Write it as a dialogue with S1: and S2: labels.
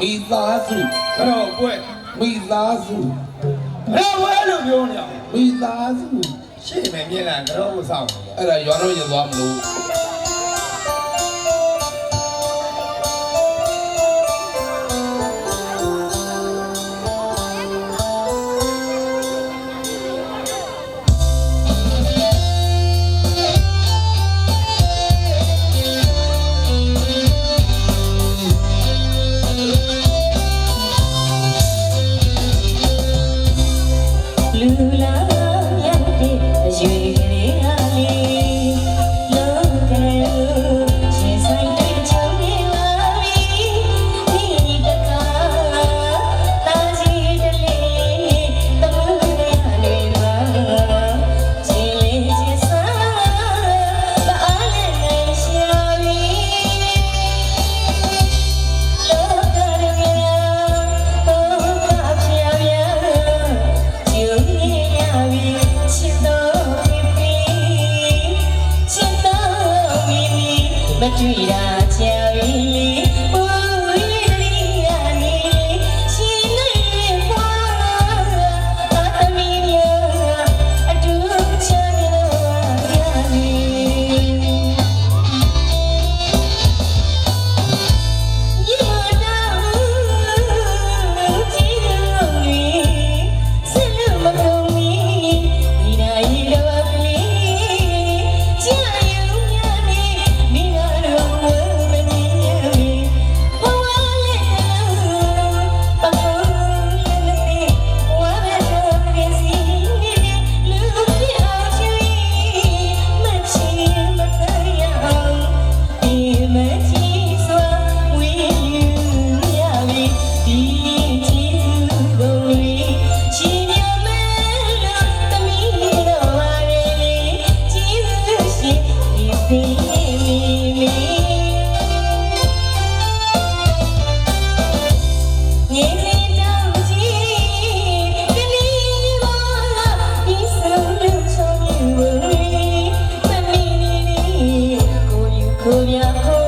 S1: မိသားစု
S2: ကတော့ပွဲ
S1: မိသားစု
S2: ကတော့ပွဲလို့ပြောနေအောင်
S1: မိသားစု
S2: ရှေ့မယ်မြင်လာကတော့ကိုစောင့်နေ
S1: အဲ့ဒါရွာတော့ရင်သွားမလို့
S3: လူ คืออยาก